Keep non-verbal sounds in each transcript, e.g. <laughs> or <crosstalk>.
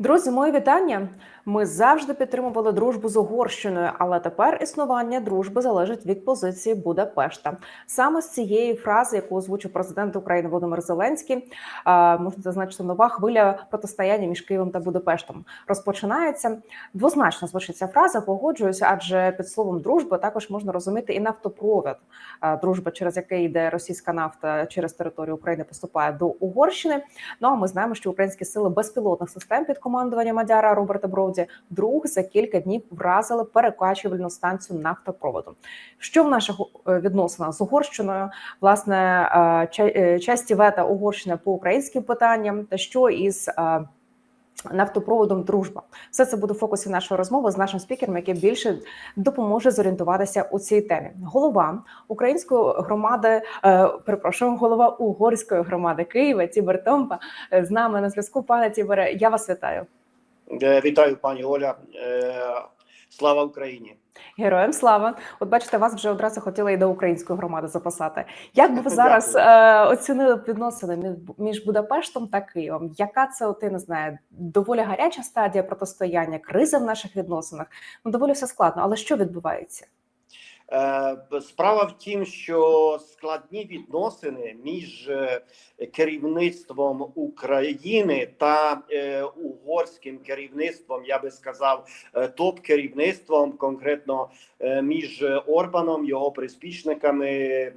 Друзі, мої вітання. Ми завжди підтримували дружбу з Угорщиною, але тепер існування дружби залежить від позиції Будапешта. Саме з цієї фрази, яку озвучив президент України Володимир Зеленський, е, можна зазначити нова хвиля протистояння між Києвом та Будапештом розпочинається. Двозначно звучить ця фраза. Погоджуюся, адже під словом дружба також можна розуміти і нафтопровід. Е, Дружба, через який йде російська нафта через територію України, поступає до Угорщини. Ну а ми знаємо, що українські сили безпілотних систем під командуванням Мадяра Роберта Броуді друг за кілька днів вразили перекачувальну станцію нафтопроводу. Що в наших е, відносинах з Угорщиною, власне, е, е, часті вета Угорщини по українським питанням, та що із нафтопроводом дружба, все це буде в фокусі нашої розмови з нашим спікером, який більше допоможе зорієнтуватися у цій темі. Голова української громади, е, перепрошую, голова угорської громади Києва Тібер Томпа е, з нами на зв'язку. Пане Тібере, я вас вітаю. Е, Вітаю, пані Оля. Е, Слава Україні! Героям слава! От бачите, вас вже одразу хотіли і до української громади записати. Як би ви <laughs> зараз е, оцінили відносини між- між Будапештом та Києвом? Яка це от, я не знаю, доволі гаряча стадія протистояння, криза в наших відносинах? Ну доволі все складно, але що відбувається? Е, Справа в тім, що складні відносини між е, керівництвом України та е, угорським керівництвом, я би сказав, е, топ-керівництвом, конкретно між Орбаном, його приспішниками,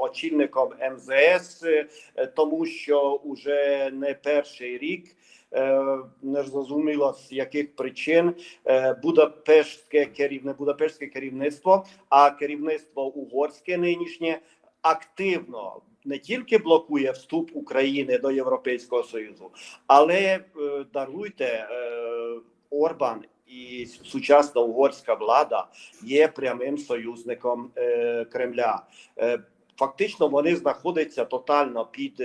очільником МЗС, тому що уже не перший рік. Е, Не зрозуміло з яких причин е, Будапештське керівне Будапештське керівництво, а керівництво угорське нинішнє активно не тільки блокує вступ України до Європейського Союзу, але е, даруйте Орбан і сучасна угорська влада є прямим союзником Кремля. Фактично вони знаходяться тотально під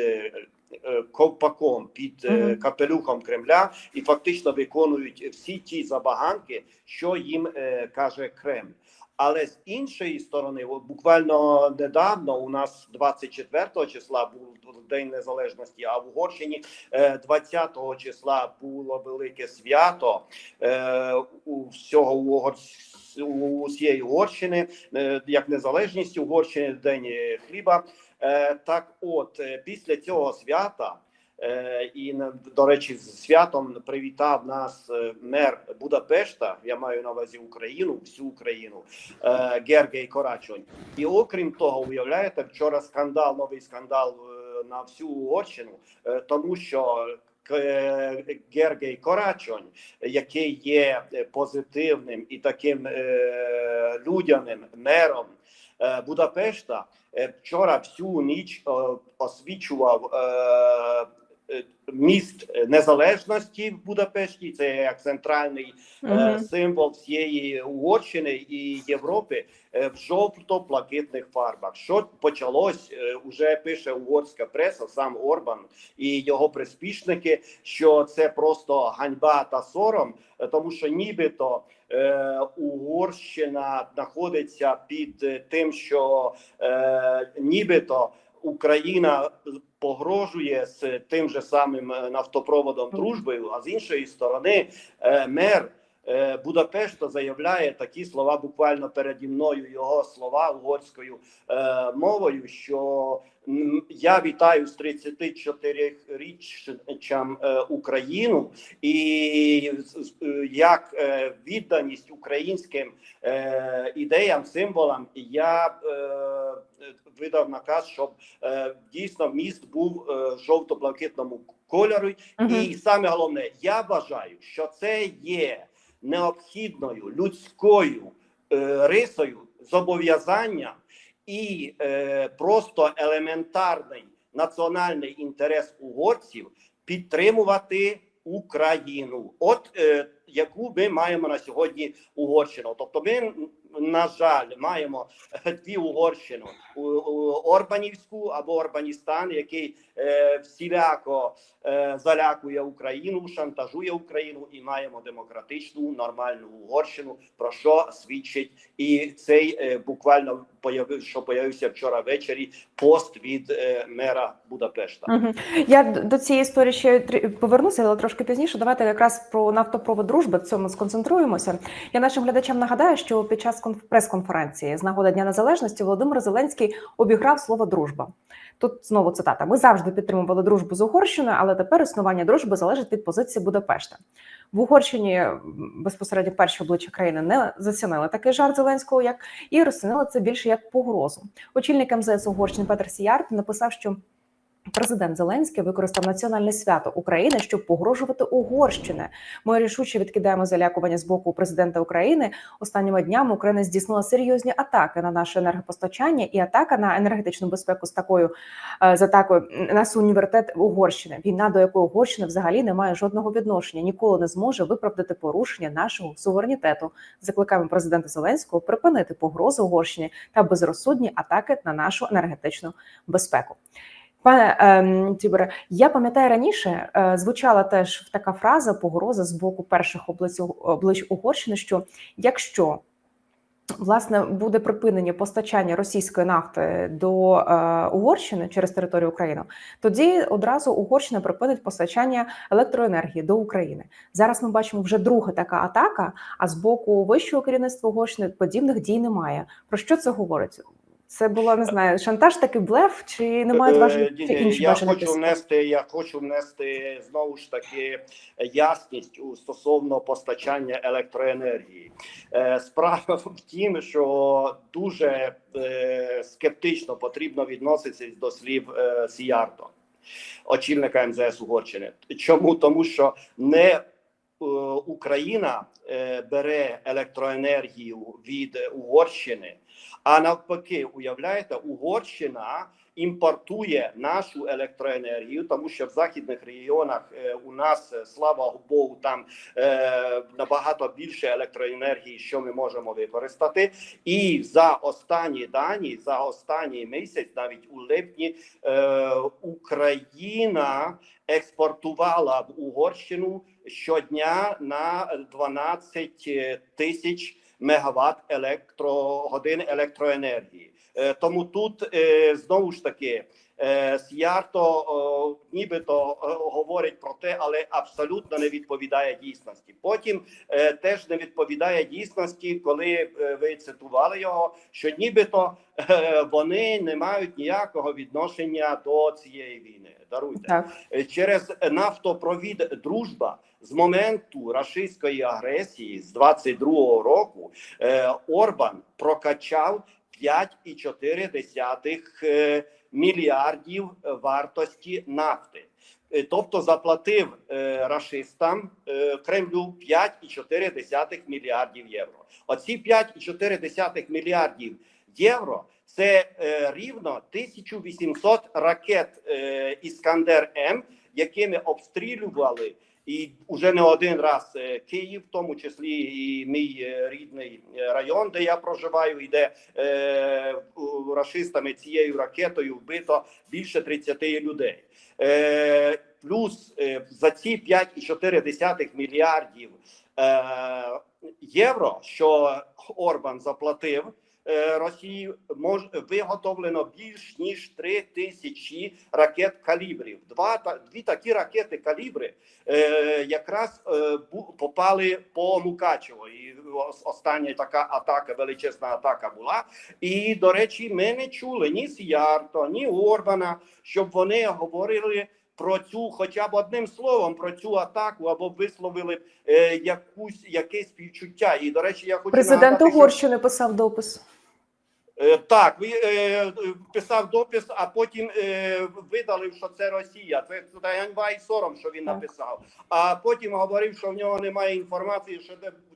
ковпаком, під е, капелюхом Кремля і фактично виконують всі ті забаганки, що їм е, каже Кремль. Але з іншої сторони, от буквально недавно у нас 24 числа був День Незалежності, а в Угорщині е, 20 числа було велике свято е, у всього Угорщини. У Угорщини, е, як незалежність Угорщини, День е, хліба. Е, Так, от е, після цього свята Е, І до речі, з святом привітав нас мер Будапешта. Я маю на увазі Україну, всю Україну Гергей Корачонь. І окрім того, уявляєте, вчора скандал, новий скандал на всю Угорщину, тому що Гергей Корачонь, який є позитивним і таким людяним мером Будапешта, е, вчора всю ніч е, освічував е, е, міст незалежності в Будапешті. Це як центральний Мгм. символ всієї Угорщини і Європи е, в жовто-блакитних фарбах. Що почалось, е, уже пише угорська преса, сам Орбан і його приспішники, що це просто ганьба та сором, тому що нібито Угорщина знаходиться під тим, що е, нібито Україна погрожує з тим же самим е, нафтопроводом дружбою, а з іншої сторони, е, мер е, Будапешта заявляє такі слова буквально переді мною його слова угорською мовою, що я вітаю з 34-річчям е, Україну і як відданість українським ідеям, символам, я видав наказ, щоб е, дійсно міст був е, жовто-блакитному кольору. Мгм. І саме головне, я вважаю, що це є необхідною людською е, рисою зобов'язання і е, просто елементарний національний інтерес угорців підтримувати Україну. От е, яку ми маємо на сьогодні Угорщину. Тобто, ми на жаль маємо е, дві Угорщину Орбанівську або Орбаністан, який е, всіляко е, залякує Україну, шантажує Україну, і маємо демократичну нормальну Угорщину, про що свідчить і цей е, буквально появив, що появився вчора ввечері пост від е, мера Будапешта. Угу. Я до цієї історії ще повернуся, але трошки пізніше. Давайте якраз про нафтопровод дружби в цьому сконцентруємося. Я нашим глядачам нагадаю, що під час конф- прес-конференції з нагоди Дня Незалежності Володимир Зеленський обіграв слово дружба. Тут знову цитата: ми завжди підтримували дружбу з Угорщиною, але тепер існування дружби залежить від позиції Будапешта. В Угорщині безпосередньо перші обличчя країни не зацінили такий жарт Зеленського, як і розцінили це більше як погрозу. Очільник МЗС Угорщини Петр Сіярт написав, що Президент Зеленський використав національне свято України, щоб погрожувати Угорщини. Ми рішуче відкидаємо залякування з боку президента України. Останніми днями Україна здійснила серйозні атаки на наше енергопостачання і атака на енергетичну безпеку з такою е, з атакою на суверенітет Угорщини. Війна, до якої Угорщина взагалі не має жодного відношення, ніколи не зможе виправдати порушення нашого суверенітету. Закликаємо президента Зеленського припинити погрози Угорщині та безрозсудні атаки на нашу енергетичну безпеку. Пане ем, Тіборе, я пам'ятаю раніше е, звучала теж така фраза погроза з боку перших облич Угорщини, що якщо власне буде припинення постачання російської нафти до е, Угорщини через територію України, тоді одразу Угорщина припинить постачання електроенергії до України. Зараз ми бачимо вже друга така атака. А з боку вищого керівництва Угорщини подібних дій немає. Про що це говорить? Це було не знаю, шантаж такий блеф, чи не мають Е, важливі інші я хочу внести. Я хочу внести знову ж таки ясність у стосовно постачання електроенергії. Е, Справа в тім, що дуже е, скептично потрібно відноситися до слів Сіярто, очільника МЗС Угорщини. Чому тому, що не Україна е, бере електроенергію від Угорщини, а навпаки, уявляєте, Угорщина імпортує нашу електроенергію, тому що в західних регіонах е, у нас, е, слава Богу, там е, набагато більше електроенергії, що ми можемо використати. І за останні дані, за останній місяць, навіть у липні, е, Україна експортувала в Угорщину щодня на 12 тисяч мегаватт електрогодин електроенергії. Е, Тому тут е, знову ж таки е, Сіярто о, нібито говорить про те, але абсолютно не відповідає дійсності. Потім теж не відповідає дійсності, коли ви цитували його, що нібито вони не мають ніякого відношення до цієї війни. Даруйте Так. Через нафтопровід дружба з моменту рашистської агресії з 22-го року е, Орбан прокачав 5,4 е, мільярдів вартості нафти. Е, Тобто заплатив е, рашистам е, Кремлю 5,4 мільярдів євро. Оці 5,4 мільярдів євро це е, рівно 1800 ракет е, Іскандер М, якими обстрілювали і вже не один раз е, Київ, в тому числі і мій е, рідний е, район, де я проживаю, і де рашистами цією ракетою вбито більше 30 людей. Плюс за ці 5,4 мільярдів євро, що Орбан заплатив. Е, Росії мож виготовлено більш ніж три тисячі ракет калібрів. Два та дві такі ракети калібри е, якраз е, бу- попали по Мукачево. І остання така атака, величезна атака була. І до речі, ми не чули ні Сіярто, ні Орбана, щоб вони говорили. Про цю, хоча б одним словом, про цю атаку або висловили е, якусь якесь співчуття. І до речі, я хочу Президент нагадати, що- писав допис. Е, Так, ви е, писав допис, а потім е, видалив, що це Росія. Це, ганьба і сором, що він написав. А потім говорив, що в нього немає інформації, що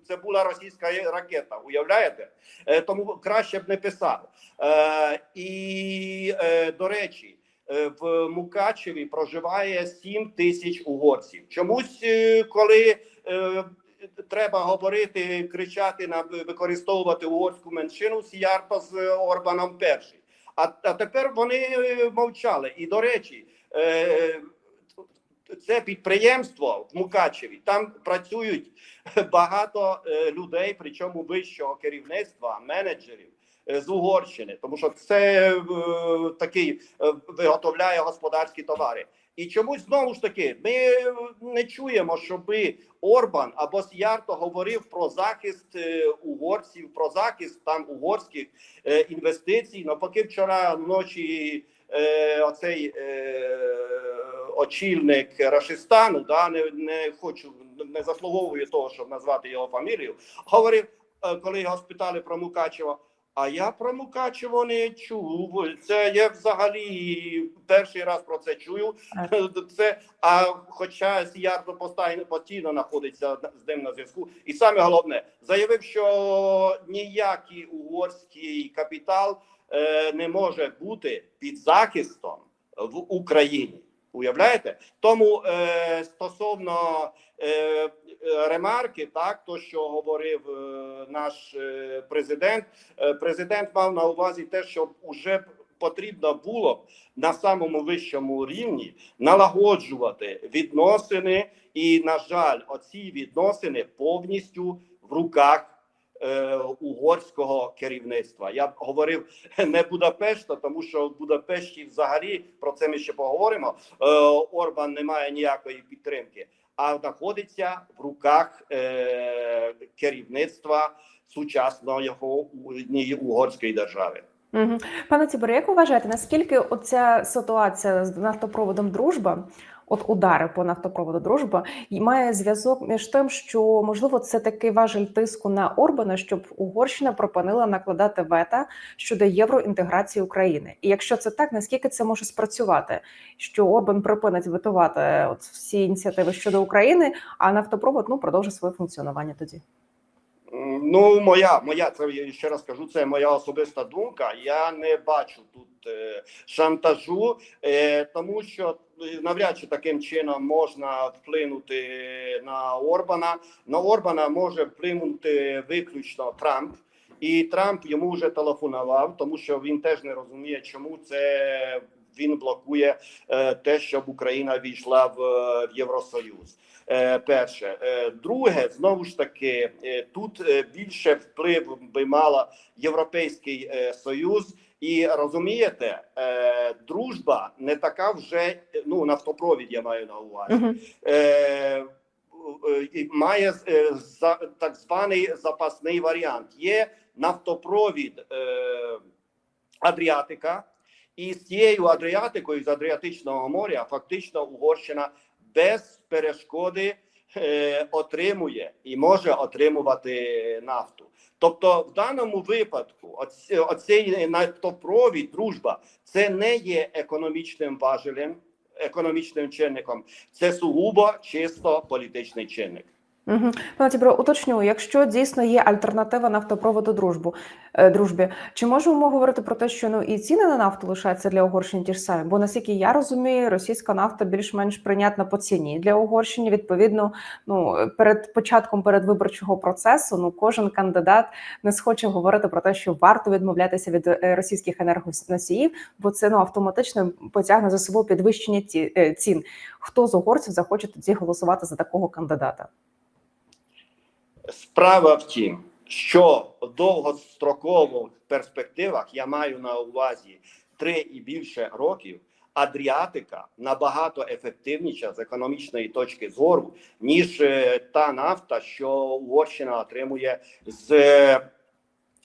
це, була російська ракета. Уявляєте? Е, тому краще б не писав. Е, і е, до речі. В Мукачеві проживає 7 тисяч угорців. Чомусь, коли треба говорити, кричати на використовувати угорську меншину Сіярто з Орбаном перший. А, а тепер вони е, мовчали. І до речі, е, це підприємство в Мукачеві. Там працюють багато е, людей, причому вищого керівництва, менеджерів е, з Угорщини, тому що це е, такий е, виготовляє господарські товари. І чомусь знову ж таки ми не чуємо, щоби Орбан або Сіярто говорив про захист е, угорців, про захист там угорських е, інвестицій. Навпаки, вчора вночі е, оцей очільник Рашистану, да не, не хочу не заслуговую того, щоб назвати його фамілію. Говорив, коли його спитали про Мукачево. А я про Мукачево не чув. Це я взагалі перший раз про це чую. <laughs> Це а хоча Сіярто постійно постійно знаходиться з ним на зв'язку, і саме головне заявив, що ніякий угорський капітал е, не може бути під захистом в Україні. Уявляєте? Тому е, стосовно ремарки, так то що говорив е, наш е, президент, е, президент мав на увазі те, що вже потрібно було б на самому вищому рівні налагоджувати відносини, і на жаль, оці відносини повністю в руках. е, Угорського керівництва я говорив <laughs> не Будапешта, тому що в Будапешті взагалі про це ми ще поговоримо. Е, Орбан не має ніякої підтримки, а знаходиться в руках е, керівництва сучасної угорської держави. Пане Ціборе, як ви вважаєте, наскільки оця ситуація з нафтопроводом дружба, от удари по нафтопроводу дружба, і має зв'язок між тим, що можливо це такий важель тиску на Орбана, щоб Угорщина припинила накладати вета щодо євроінтеграції України? І якщо це так, наскільки це може спрацювати? Що Орбан припинить ветувати от всі ініціативи щодо України, а нафтопровод ну продовжить своє функціонування тоді? Ну, моя, моя, це я ще раз кажу, це моя особиста думка. Я не бачу тут е, шантажу, е, тому що е, навряд чи таким чином можна вплинути на Орбана. На Орбана може вплинути виключно Трамп. І Трамп йому вже телефонував, тому що він теж не розуміє, чому це він блокує е, те, щоб Україна війшла в, е, в Євросоюз. Е, перше, Е, друге, знову ж таки, е, тут більше вплив би мала Європейський Союз. І розумієте, дружба не така вже ну нафтопровід. Я маю на увазі. Е, е, має так званий запасний варіант. Є нафтопровід Адріатика, і з цією Адріатикою з Адріатичного моря фактично Угорщина без перешкоди е, отримує і може отримувати нафту. Тобто, в даному випадку, оці- оцей нафтопровід, дружба, це не є економічним важелем, економічним чинником, це сугубо чисто політичний чинник. Угу. Пане Тібро, уточню, якщо дійсно є альтернатива нафтопроводу дружбу, е, дружбі, чи можемо ми говорити про те, що ну і ціни на нафту лишаються для Угорщини ті ж самі? Бо наскільки я розумію, російська нафта більш-менш прийнятна по ціні для Угорщини. Відповідно, ну перед початком передвиборчого процесу, ну кожен кандидат не схоче говорити про те, що варто відмовлятися від е, російських енергоносіїв, бо це ну автоматично потягне за собою підвищення ті, е, цін. Хто з угорців захоче тоді голосувати за такого кандидата? Справа в тім, що в довгострокових перспективах я маю на увазі три і більше років. Адріатика набагато ефективніша з економічної точки зору, ніж е, та нафта, що Угорщина отримує з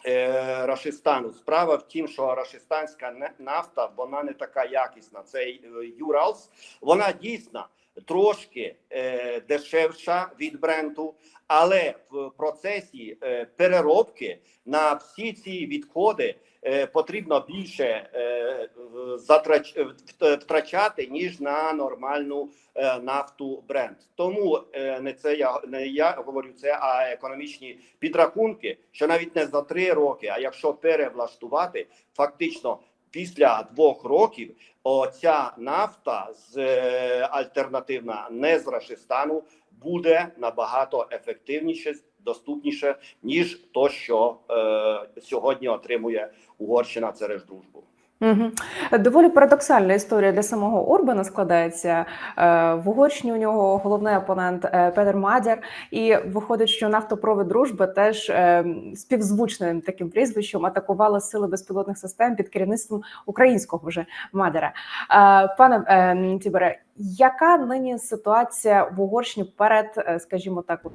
е, Рашистану. Справа в тім, що рашистанська нафта вона не така якісна. Цей е, Юралс, вона дійсно трошки е, дешевша від бренду, але в процесі е, переробки на всі ці відходи е, потрібно більше е, затрач, втрачати ніж на нормальну е, нафту бренд. Тому е, не це я не я говорю це, а економічні підрахунки, що навіть не за три роки, а якщо перевлаштувати, фактично після двох років оця нафта з е, альтернативна не з Рашистану буде набагато ефективніше, доступніше, ніж то, що е, сьогодні отримує Угорщина через дружбу. Угу. Доволі парадоксальна історія для самого Орбана складається. Е, В Угорщині у нього головний опонент е, Петер Мадяр, і виходить, що нафтопровід дружби теж е, співзвучним таким прізвищем атакували сили безпілотних систем під керівництвом українського вже Мадяра. Е, Пане е, Тібере, яка нині ситуація в Угорщині перед, е, скажімо так, от,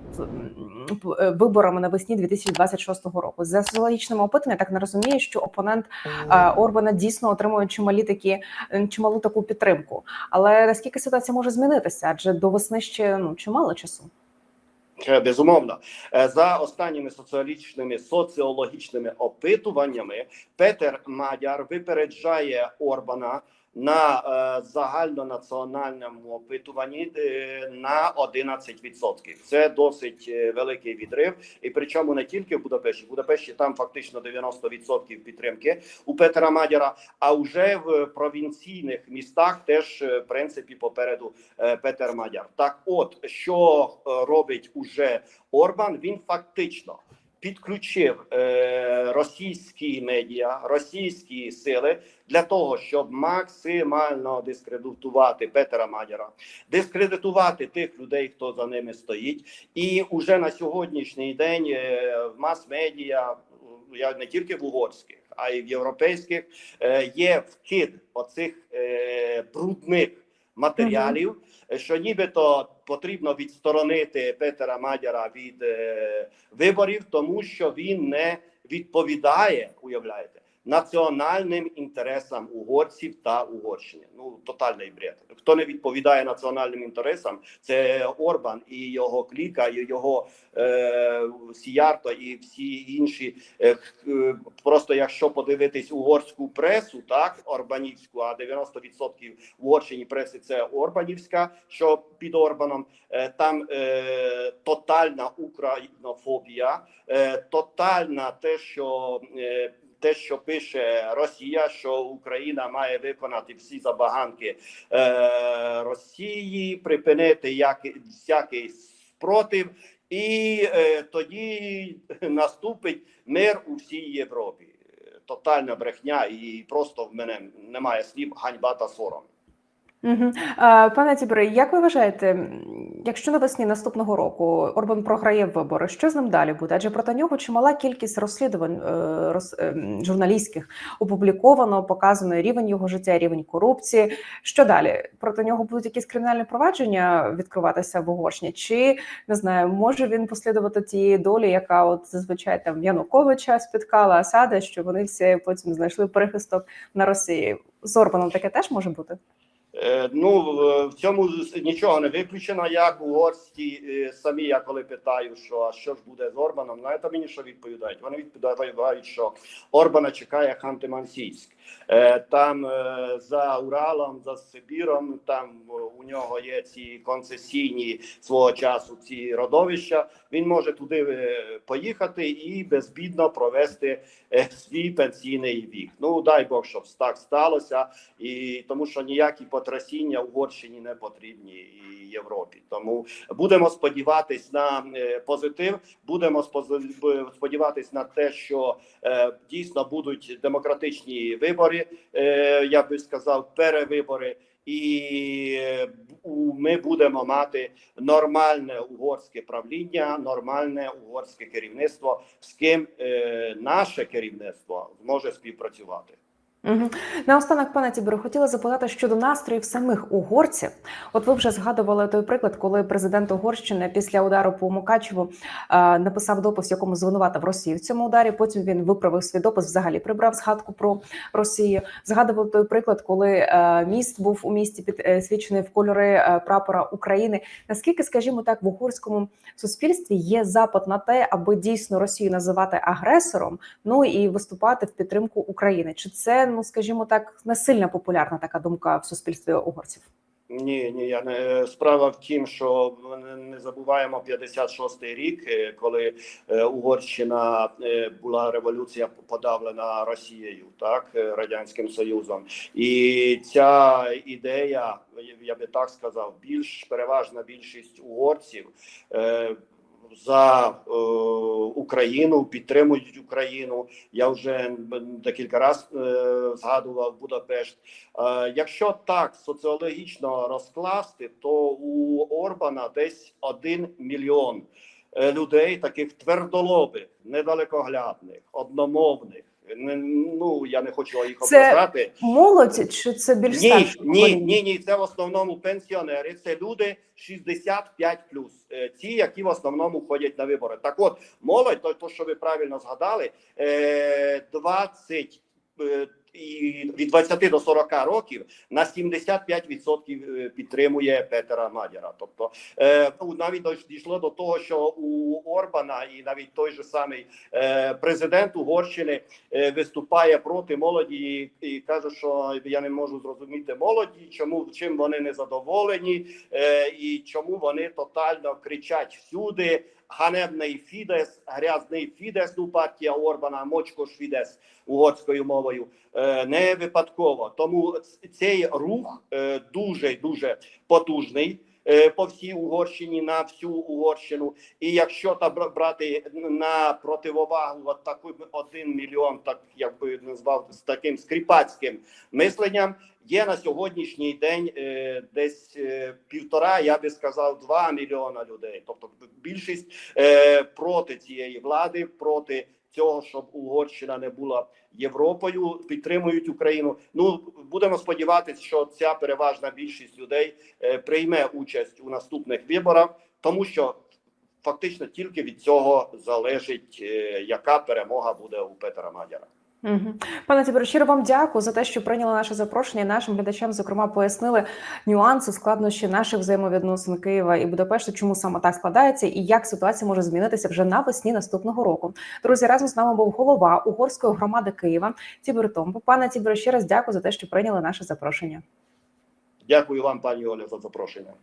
е, виборами навесні 2026 року? За соціологічними опитами, я так не розумію, що опонент е, Орбана дійсно отримує чималі такі чималу таку підтримку. Але наскільки ситуація може змінитися? Адже до весни ще ну чимало часу. Безумовно, за останніми соціологічними соціологічними опитуваннями, Петер Мадяр випереджає Орбана на е, загальнонаціональному опитуванні е, на 11%. Це досить е, великий відрив, і причому не тільки в Будапешті. В Будапешті там фактично 90% підтримки у Петера Мадяра. А вже в провінційних містах теж в принципі попереду Петер Мадяр. Так, от що робить уже Орбан? Він фактично підключив е, російські медіа, російські сили для того, щоб максимально дискредитувати Петера Мадяра, дискредитувати тих людей, хто за ними стоїть, і уже на сьогоднішній день е, в мас-медіа, я не тільки в угорських, а й в європейських, е, є вкид оцих брудних матеріалів, е, що нібито потрібно відсторонити Петера Мадяра від е, виборів, тому що він не відповідає, уявляєте, національним інтересам угорців та Угорщини. Ну тотальний бред. Хто не відповідає національним інтересам, це Орбан і його кліка, і його е, Сіярто, і всі інші. Е, е, просто якщо подивитись угорську пресу, так орбанівську, а 90% в Угорщині преси це Орбанівська, що під Орбаном. Е, там е, тотальна українофобія, е, тотальна те, що е, те, що пише Росія, що Україна має виконати всі забаганки е, Росії, припинити як, всякий спротив, і е, тоді наступить мир у всій Європі. Тотальна брехня, і просто в мене немає слів ганьба та сором. Угу. Пане Тібере, як ви вважаєте, якщо навесні наступного року Орбан програє вибори, що з ним далі буде? Адже проти нього чимала кількість розслідувань е, роз, е, журналістських опубліковано, показано рівень його життя, рівень корупції. Що далі? Проти нього будуть якісь кримінальні провадження відкриватися в Угорщині? Чи не знаю, може він послідувати тієї долі, яка от зазвичай там Януковича спіткала Асада, що вони всі потім знайшли прихисток на Росії? З Орбаном таке теж може бути? Е, Ну в- в цьому нічого не виключено. Як у Орсті самі, я коли питаю, що а що ж буде з Орбаном, знаєте мені, що відповідають? Вони відповідають, що Орбана чекає Ханти-Мансійськ. Е, Там е, за Уралом, за Сибіром, там е, у нього є ці концесійні свого часу ці родовища. Він може туди поїхати і безбідно провести свій пенсійний вік. Ну дай Бог, щоб так сталося, і тому що ніякі потрясіння Угорщині не потрібні і Європі. Тому будемо сподіватись на позитив. Будемо сподіватись на те, що дійсно будуть демократичні вибори. Е, я би сказав, перевибори. І е, ми будемо мати нормальне угорське правління, нормальне угорське керівництво, з ким е, наше керівництво зможе співпрацювати. Угу. Наостанок, пане Тіберу, хотіла запитати щодо настроїв самих угорців. От ви вже згадували той приклад, коли президент Угорщини після удару по Мукачеву е, написав допис, якому звинуватив Росію в цьому ударі. Потім він виправив свій допис, взагалі прибрав згадку про Росію. Згадував той приклад, коли е, міст був у місті підсвічений в кольори е, прапора України. Наскільки, скажімо так, в угорському суспільстві є запит на те, аби дійсно Росію називати агресором, ну і виступати в підтримку України? Чи це, ну скажімо так, не сильно популярна така думка в суспільстві угорців? Ні, ні, я не справа в тім, що не- не забуваємо 56-й рік, е, коли е, Угорщина е, була революція подавлена Росією, так е, радянським Союзом, і ця ідея, я би так сказав, більш переважна більшість угорців. За е, Україну підтримують Україну. Я вже декілька разів е, згадував Будапешт. Е, Якщо так соціологічно розкласти, то у Орбана десь один мільйон е, людей, таких твердолобих, недалекоглядних, одномовних. Ну я не хочу їх Це ображати. Молодь чи це більш Ні, старше ні, ні, ні. Це в основному пенсіонери. Це люди 65 плюс, Ті, які в основному ходять на вибори. Так, от молодь, то, то що ви правильно згадали, е, 20 е, і від 20 до 40 років на 75% е, підтримує Петера Мадяра. Тобто е, ну, навіть дійшло до того, що у Орбана і навіть той же самий е, президент Угорщини виступає проти молоді і, каже, що я не можу зрозуміти молоді, чому чим вони не задоволені, і чому вони тотально кричать всюди. Ганебний Фідес, грязний Фідес, ну партія Орбана, мочко Фідес угорською мовою. Е, не випадково. Тому цей рух е, дуже дуже потужний. е, По всій Угорщині на всю Угорщину, і якщо та брати на противовагу от таку один мільйон, так як би назвав з таким скріпацьким мисленням, є на сьогоднішній день е, десь е, півтора, я би сказав, два мільйона людей. Тобто більшість е, проти цієї влади, проти цього, щоб Угорщина не була Європою, підтримують Україну. Ну будемо сподіватися, що ця переважна більшість людей е, прийме участь у наступних виборах, тому що фактично тільки від цього залежить, е, яка перемога буде у Петра Мадяра. Пане Тіборе, щиро вам дякую за те, що прийняли наше запрошення. Нашим глядачам, зокрема, пояснили нюанси, складнощі наших взаємовідносин Києва і Будапешту, чому саме так складається, і як ситуація може змінитися вже навесні наступного року. Друзі, разом з нами був голова угорської громади Києва Тібор Томбо. Пане Тіборе, ще раз дякую за те, що прийняли наше запрошення. Дякую вам, пані Оля, за запрошення.